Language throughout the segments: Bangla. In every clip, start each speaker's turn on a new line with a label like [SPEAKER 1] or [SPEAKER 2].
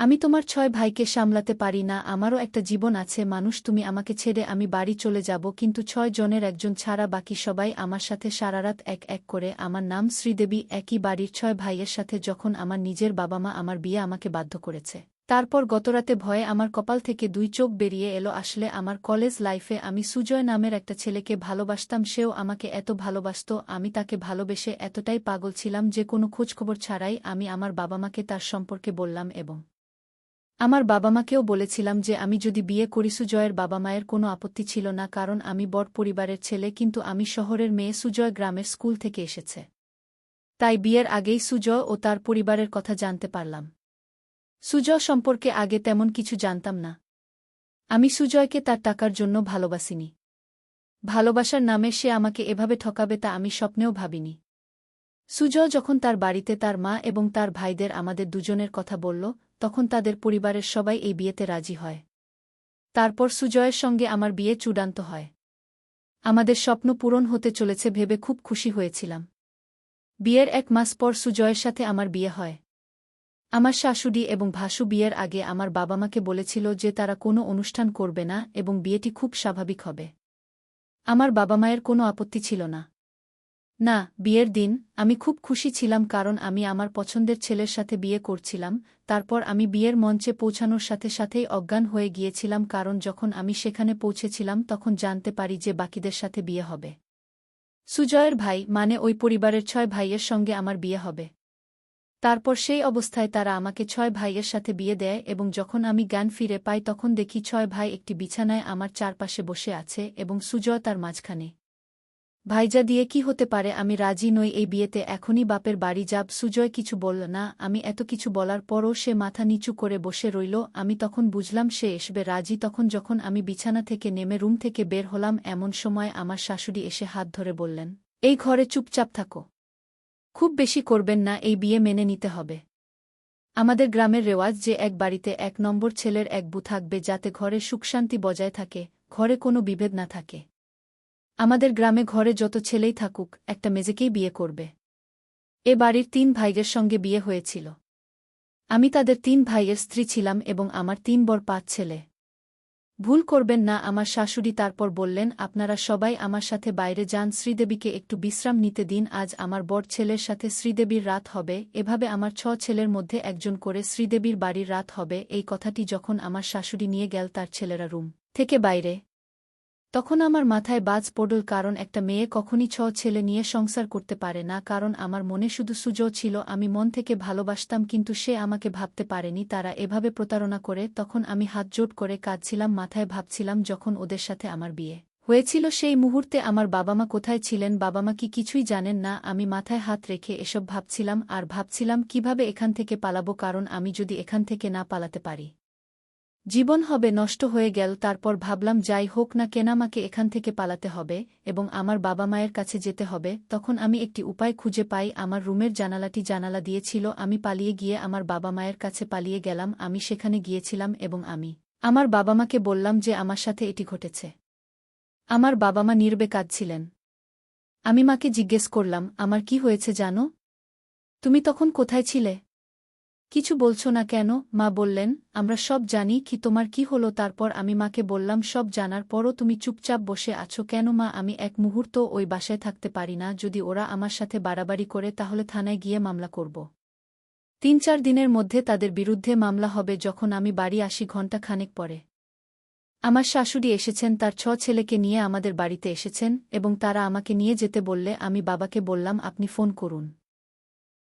[SPEAKER 1] আমি তোমার ছয় ভাইকে সামলাতে পারি না, আমারও একটা জীবন আছে, মানুষ তুমি আমাকে ছেড়ে আমি বাড়ি চলে যাব, কিন্তু ছয় জনের একজন ছাড়া বাকি সবাই আমার সাথে সারারাত এক এক করে, আমার নাম শ্রীদেবী, একই বাড়ির ছয় ভাইয়ের সাথে যখন আমার নিজের বাবা মা আমার বিয়ে আমাকে বাধ্য করেছে। তারপর গতরাতে ভয়ে আমার কপাল থেকে দুই চোখ বেরিয়ে এলো, আসলে আমার কলেজ লাইফে আমি সুজয় নামের একটা ছেলেকে ভালোবাসতাম, সেও আমাকে এত ভালোবাসত, আমি তাকে ভালোবেসে এতটাই পাগল ছিলাম যে কোনো খোঁজখবর ছাড়াই আমি আমার বাবা মাকে তার সম্পর্কে বললাম এবং আমার বাবা মাকেও বলেছিলাম যে আমি যদি বিয়ে করি সুজয়ের বাবা মায়ের কোনো আপত্তি ছিল না কারণ আমি বড় পরিবারের ছেলে কিন্তু আমি শহরের মেয়ে সুজয় গ্রামের স্কুল থেকে এসেছে। তাই বিয়ের আগেই সুজয় ও তার পরিবারের কথা জানতে পারলাম। সুজয় সম্পর্কে আগে তেমন কিছু জানতাম না। আমি সুজয়কে তার টাকার জন্য ভালোবাসিনি। ভালোবাসার নামে সে আমাকে এভাবে ঠকাবে তা আমি স্বপ্নেও ভাবিনি। সুজয় যখন তার বাড়িতে তার মা এবং তার ভাইদের আমাদের দুজনের কথা বলল তখন তাদের পরিবারের সবাই এই বিয়েতে রাজি হয়। তারপর সুজয়ের সঙ্গে আমার বিয়ে চূড়ান্ত হয়। আমাদের স্বপ্ন পূরণ হতে চলেছে ভেবে খুব খুশি হয়েছিলাম। বিয়ের এক মাস পর সুজয়ের সাথে আমার বিয়ে হয়। আমার শাশুড়ি এবং ভাসু বিয়ের আগে আমার বাবা মাকে বলেছিল যে তারা কোনো অনুষ্ঠান করবে না এবং বিয়েটি খুব স্বাভাবিক হবে। আমার বাবা মায়ের কোনো আপত্তি ছিল না। না, বিয়ের দিন, আমি খুব খুশি ছিলাম কারণ আমি আমার পছন্দের ছেলের সাথে বিয়ে করছিলাম, তারপর আমি বিয়ের মঞ্চে পৌঁছানোর সাথে সাথেই অজ্ঞান হয়ে গিয়েছিলাম কারণ যখন আমি সেখানে পৌঁছেছিলাম তখন জানতে পারি যে বাকিদের সাথে বিয়ে হবে। সুজয়ের ভাই মানে ওই পরিবারের ছয় ভাইয়ের সঙ্গে আমার বিয়ে হবে। তারপর সেই অবস্থায় তারা আমাকে ছয় ভাইয়ের সাথে বিয়ে দেয় এবং যখন আমি জ্ঞান ফিরে পাই তখন দেখি ছয় ভাই একটি বিছানায় আমার চারপাশে বসে আছে এবং সুজয় তার মাঝখানে। ভাইজা দিয়ে কি হতে পারে আমি রাজি নই এই বিয়েতে, এখনই বাপের বাড়ি যাব। সুজয় কিছু বলল, না, আমি এত কিছু বলার পরও সে মাথা নিচু করে বসে রইল। আমি তখন বুঝলাম সে এসবে রাজি। তখন যখন আমি বিছানা থেকে নেমে রুম থেকে বের হলাম, এমন সময় আমার শাশুড়ি এসে হাত ধরে বললেন, এই ঘরে চুপচাপ থাকো। খুব বেশি করবেন না, এই বিয়ে মেনে নিতে হবে। আমাদের গ্রামের রেওয়াজ যে এক বাড়িতে এক নম্বর ছেলের এক বু থাকবে, যাতে ঘরে সুখশান্তি বজায় থাকে, ঘরে কোনো বিভেদ না থাকে। আমাদের গ্রামে ঘরে যত ছেলেই থাকুক, একটা মেজেকেই বিয়ে করবে। এ বাড়ির তিন ভাইয়ের সঙ্গে বিয়ে হয়েছিল। আমি তাদের তিন ভাইয়ের স্ত্রী ছিলাম এবং আমার তিন বর পাঁচ ছেলে। ভুল করবেন না, আমার শাশুড়ি তারপর বললেন, আপনারা সবাই আমার সাথে বাইরে যান, শ্রীদেবীকে একটু বিশ্রাম নিতে দিন, আজ আমার বড় ছেলের সাথে শ্রীদেবীর রাত হবে, এভাবে আমার ছ ছেলের মধ্যে একজন করে শ্রীদেবীর বাড়ির রাত হবে। এই কথাটি যখন আমার শাশুড়ি নিয়ে গেল তার ছেলেরা রুম থেকে বাইরে তখন আমার মাথায় বাজ পড়ল, কারণ একটা মেয়ে কখনই ছ ছেলে নিয়ে সংসার করতে পারে না, কারণ আমার মনে শুধু সুযোগ ছিল, আমি মন থেকে ভালোবাসতাম, কিন্তু সে আমাকে ভাবতে পারেনি, তারা এভাবে প্রতারণা করে, তখন আমি হাত জোট করে কাঁদছিলাম, মাথায় ভাবছিলাম যখন ওদের সাথে আমার বিয়ে হয়েছিল, সেই মুহূর্তে আমার বাবা মা কোথায় ছিলেন বাবা মা কি কিছুই জানেন না, আমি মাথায় হাত রেখে এসব ভাবছিলাম, আর ভাবছিলাম কীভাবে এখান থেকে পালাবো, কারণ আমি যদি এখান থেকে না পালাতে পারি। জীবন হবে নষ্ট হয়ে গেল, তারপর ভাবলাম যাই হোক না কেন আমাকে এখান থেকে পালাতে হবে এবং আমার বাবা মায়ের কাছে যেতে হবে। তখন আমি একটি উপায় খুঁজে পাই, আমার রুমের জানালাটি জানালা দিয়েছিল আমি পালিয়ে গিয়ে আমার বাবা মায়ের কাছে পালিয়ে গেলাম, আমি সেখানে গিয়েছিলাম এবং আমি আমার বাবা মাকে বললাম যে আমার সাথে এটি ঘটেছে। আমার বাবা মা নির্বে কাঁদছিলেন আমি মাকে জিজ্ঞেস করলাম, আমার কি হয়েছে জানো? তুমি তখন কোথায় ছিলে? কিছু বলছো না কেন? মা বললেন, আমরা সব জানি কি তোমার কি হলো, তারপর আমি মাকে বললাম, সব জানার পরও তুমি চুপচাপ বসে আছো কেন মা? আমি এক মুহূর্ত ওই বাসায় থাকতে পারি না, যদি ওরা আমার সাথে বাড়াবাড়ি করে, তাহলে থানায় গিয়ে মামলা করব। তিন চার দিনের মধ্যে তাদের বিরুদ্ধে মামলা হবে যখন আমি বাড়ি আসি ঘণ্টা খানেক পরে। আমার শাশুড়ি এসেছেন, তার ছ ছেলেকে নিয়ে আমাদের বাড়িতে এসেছেন, এবং তারা আমাকে নিয়ে যেতে বললে আমি বাবাকে বললাম, আপনি ফোন করুন।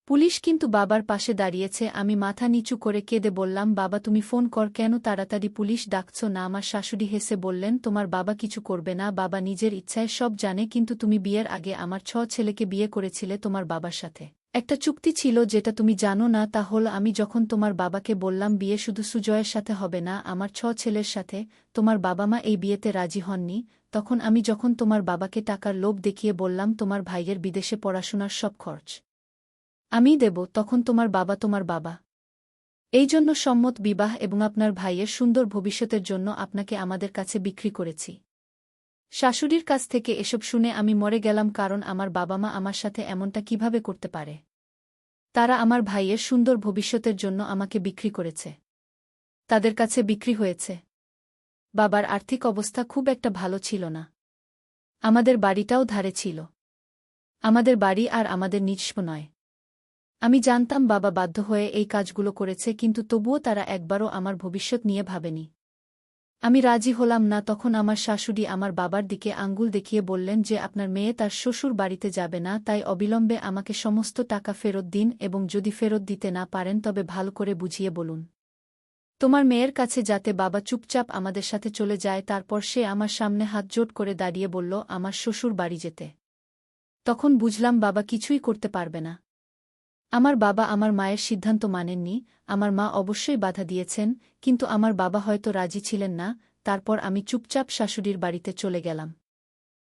[SPEAKER 1] পুলিশ কিন্তু বাবার পাশে দাঁড়িয়েছে, আমি মাথা নিচু করে কেঁদে বললাম, বাবা, তুমি ফোন কর, কেন তাড়াতাড়ি পুলিশ ডাকছ? না, আমার শাশুড়ি হেসে বললেন, তোমার বাবা কিছু করবে না, বাবা নিজের ইচ্ছায় সব জানে, কিন্তু তুমি বিয়ের আগে আমার ছ ছেলেকে বিয়ে করেছিলে তোমার বাবার সাথে। একটা চুক্তি ছিল যেটা তুমি জানো না, তা হল আমি যখন তোমার বাবাকে বললাম, বিয়ে শুধু সুজয়ের সাথে হবে না, আমার ছ ছেলের সাথে তোমার বাবা মা এই বিয়েতে রাজি হননি, তখন আমি যখন তোমার বাবাকে টাকার লোভ দেখিয়ে বললাম, তোমার ভাইয়ের বিদেশে পড়াশোনার সব খরচ আমি দেব, তখন তোমার বাবা তোমার বাবা। এই জন্য সম্মত বিবাহ এবং আপনার ভাইয়ের সুন্দর ভবিষ্যতের জন্য আপনাকে আমাদের কাছে বিক্রি করেছি। শাশুড়ির কাছ থেকে এসব শুনে আমি মরে গেলাম কারণ আমার বাবা মা আমার সাথে এমনটা কীভাবে করতে পারে? তারা আমার ভাইয়ের সুন্দর ভবিষ্যতের জন্য আমাকে বিক্রি করেছে। তাদের কাছে বিক্রি হয়েছে। বাবার আর্থিক অবস্থা খুব একটা ভালো ছিল না। আমাদের বাড়িটাও ধারে ছিল। আমাদের বাড়ি আর আমাদের নিজস্ব নয়। আমি জানতাম বাবা বাধ্য হয়ে এই কাজগুলো করেছে, কিন্তু তবুও তারা একবারও আমার ভবিষ্যৎ নিয়ে ভাবেনি। আমি রাজি হলাম না, তখন আমার শাশুড়ি আমার বাবার দিকে আঙ্গুল দেখিয়ে বললেন যে আপনার মেয়ে তার শ্বশুর বাড়িতে যাবে না, তাই অবিলম্বে আমাকে সমস্ত টাকা ফেরত দিন এবং যদি ফেরত দিতে না পারেন তবে ভালো করে বুঝিয়ে বলুন। তোমার মেয়ের কাছে যাতে বাবা চুপচাপ আমাদের সাথে চলে যায়, তারপর সে আমার সামনে হাত জোট করে দাঁড়িয়ে বলল, আমার শ্বশুর বাড়ি যেতে। তখন বুঝলাম বাবা কিছুই করতে পারবে না। আমার বাবা আমার মায়ের সিদ্ধান্ত মানেননি, আমার মা অবশ্যই বাধা দিয়েছেন, কিন্তু আমার বাবা হয়তো রাজি ছিলেন না, তারপর আমি চুপচাপ শাশুড়ির বাড়িতে চলে গেলাম।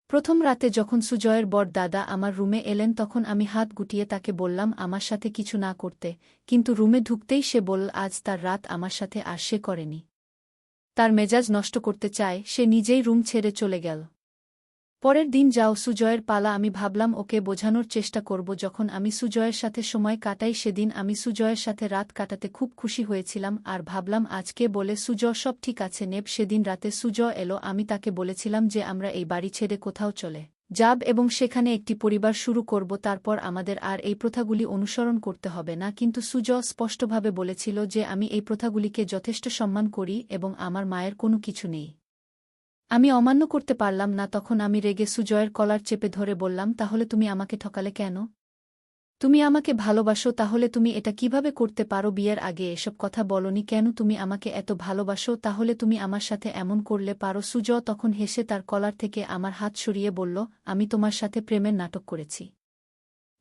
[SPEAKER 1] প্রথম রাতে যখন সুজয়ের বর দাদা আমার রুমে এলেন তখন আমি হাত গুটিয়ে তাকে বললাম, আমার সাথে কিছু না করতে। কিন্তু রুমে ঢুকতেই সে বলল, আজ তার রাত আমার সাথে আর সে করেনি। তার মেজাজ নষ্ট করতে চায়, সে নিজেই রুম ছেড়ে চলে গেল। পরের দিন যাও, সুজয়ের পালা আমি ভাবলাম ওকে বোঝানোর চেষ্টা করব। যখন আমি সুজয়ের সাথে সময় কাটাই সেদিন আমি সুজয়ের সাথে রাত কাটাতে খুব খুশি হয়েছিলাম আর ভাবলাম আজকে বলে, সুজয়, সব ঠিক আছে নেব। সেদিন রাতে সুজয় এলো, আমি তাকে বলেছিলাম যে আমরা এই বাড়ি ছেড়ে কোথাও চলে যাব এবং সেখানে একটি পরিবার শুরু করব, তারপর আমাদের আর এই প্রথাগুলি অনুসরণ করতে হবে না। কিন্তু সুজ স্পষ্টভাবে বলেছিল যে আমি এই প্রথাগুলিকে যথেষ্ট সম্মান করি এবং আমার মায়ের কোনো কিছু নেই। আমি অমান্য করতে পারলাম না তখন আমি রেগে সুজয়ের কলার চেপে ধরে বললাম, তাহলে তুমি আমাকে ঠকালে কেন? তুমি আমাকে ভালোবাসো, তাহলে তুমি এটা কীভাবে করতে পারো বিয়ের আগে? এসব কথা বলনি কেন তুমি আমাকে এত ভালোবাসো? তাহলে তুমি আমার সাথে এমন করলে পারো? সুজ তখন হেসে তার কলার থেকে আমার হাত সরিয়ে বলল, আমি তোমার সাথে প্রেমের নাটক করেছি।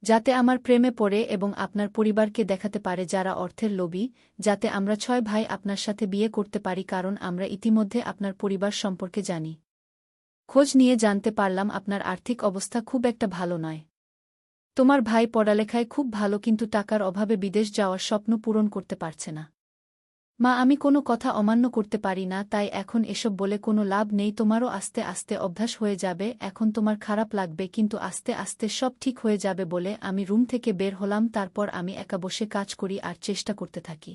[SPEAKER 1] যাতে আমার প্রেমে পড়ে এবং আপনার পরিবারকে দেখাতে পারে যারা অর্থের লোভী, যাতে আমরা ছয় ভাই আপনার সাথে বিয়ে করতে পারি কারণ আমরা ইতিমধ্যে আপনার পরিবার সম্পর্কে জানি। খোঁজ নিয়ে জানতে পারলাম আপনার আর্থিক অবস্থা খুব একটা ভালো নয়। তোমার ভাই পড়ালেখায় খুব ভালো কিন্তু টাকার অভাবে বিদেশ যাওয়ার স্বপ্ন পূরণ করতে পারছে না। মা, আমি কোনো কথা অমান্য করতে পারি না, তাই এখন এসব বলে কোনো লাভ নেই, তোমারও আস্তে আস্তে অভ্যাস হয়ে যাবে, এখন তোমার খারাপ লাগবে, কিন্তু আস্তে আস্তে সব ঠিক হয়ে যাবে বলে আমি রুম থেকে বের হলাম, তারপর আমি একা বসে কাজ করি আর চেষ্টা করতে থাকি।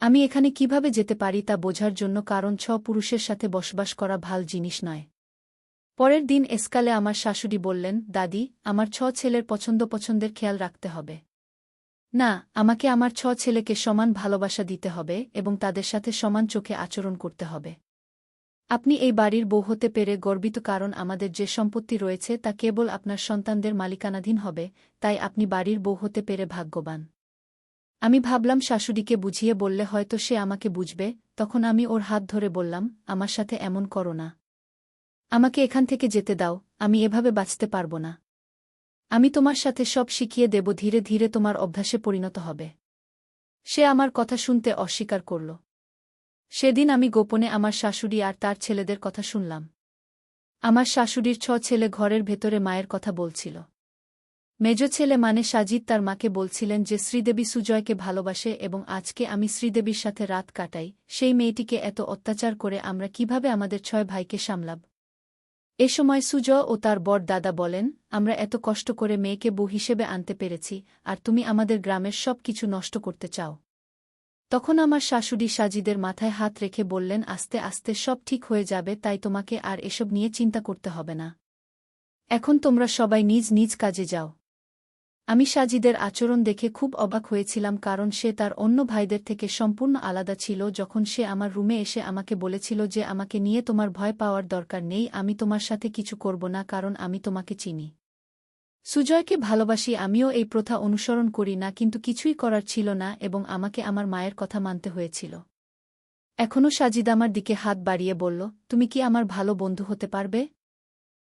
[SPEAKER 1] আমি এখানে কীভাবে যেতে পারি তা বোঝার জন্য কারণ ছ পুরুষের সাথে বসবাস করা ভালো জিনিস নয়। পরের দিন এসকালে আমার শাশুড়ি বললেন, দাদি, আমার ছ ছেলের পছন্দ পছন্দের খেয়াল রাখতে হবে। না, আমাকে আমার ছ ছেলেকে সমান ভালোবাসা দিতে হবে এবং তাদের সাথে সমান চোখে আচরণ করতে হবে। আপনি এই বাড়ির বউ হতে পেরে গর্বিত কারণ আমাদের যে সম্পত্তি রয়েছে তা কেবল আপনার সন্তানদের মালিকানাধীন হবে, তাই আপনি বাড়ির বউ হতে পেরে ভাগ্যবান। আমি ভাবলাম শাশুড়িকে বুঝিয়ে বললে হয়তো সে আমাকে বুঝবে, তখন আমি ওর হাত ধরে বললাম, আমার সাথে এমন করো না। আমাকে এখান থেকে যেতে দাও, আমি এভাবে বাঁচতে পারব না। আমি তোমার সাথে সব শিখিয়ে দেব, ধীরে ধীরে তোমার অভ্যাসে পরিণত হবে। সে আমার কথা শুনতে অস্বীকার করল। সেদিন আমি গোপনে আমার শাশুড়ি আর তার ছেলেদের কথা শুনলাম। আমার শাশুড়ির ছ ছেলে ঘরের ভেতরে মায়ের কথা বলছিল। মেজ ছেলে মানে সাজিদ তার মাকে বলছিলেন যে, শ্রীদেবী সুজয়কে ভালোবাসে এবং আজকে আমি শ্রীদেবীর সাথে রাত কাটাই। সেই মেয়েটিকে এত অত্যাচার করে আমরা কীভাবে আমাদের ছয় ভাইকে সামলাব? এ সময় সুজ ও তার বর দাদা বলেন, আমরা এত কষ্ট করে মেয়েকে বউ হিসেবে আনতে পেরেছি, আর তুমি আমাদের গ্রামের সব কিছু নষ্ট করতে চাও। তখন আমার শাশুড়ি সাজিদের মাথায় হাত রেখে বললেন, আস্তে আস্তে সব ঠিক হয়ে যাবে, তাই তোমাকে আর এসব নিয়ে চিন্তা করতে হবে না। এখন তোমরা সবাই নিজ নিজ কাজে যাও। আমি সাজিদের আচরণ দেখে খুব অবাক হয়েছিলাম কারণ সে তার অন্য ভাইদের থেকে সম্পূর্ণ আলাদা ছিল যখন সে আমার রুমে এসে আমাকে বলেছিল যে আমাকে নিয়ে তোমার ভয় পাওয়ার দরকার নেই, আমি তোমার সাথে কিছু করব না কারণ আমি তোমাকে চিনি। সুজয়কে ভালোবাসি, আমিও এই প্রথা অনুসরণ করি না, কিন্তু কিছুই করার ছিল না এবং আমাকে আমার মায়ের কথা মানতে হয়েছিল। এখনও সাজিদ আমার দিকে হাত বাড়িয়ে বলল, তুমি কি আমার ভালো বন্ধু হতে পারবে?